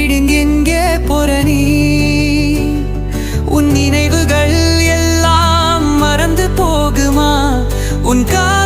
விடுங்கெங்கே பொற நீ. உன் நினைவுகள் எல்லாம் மறந்து போகுமா? உன் கா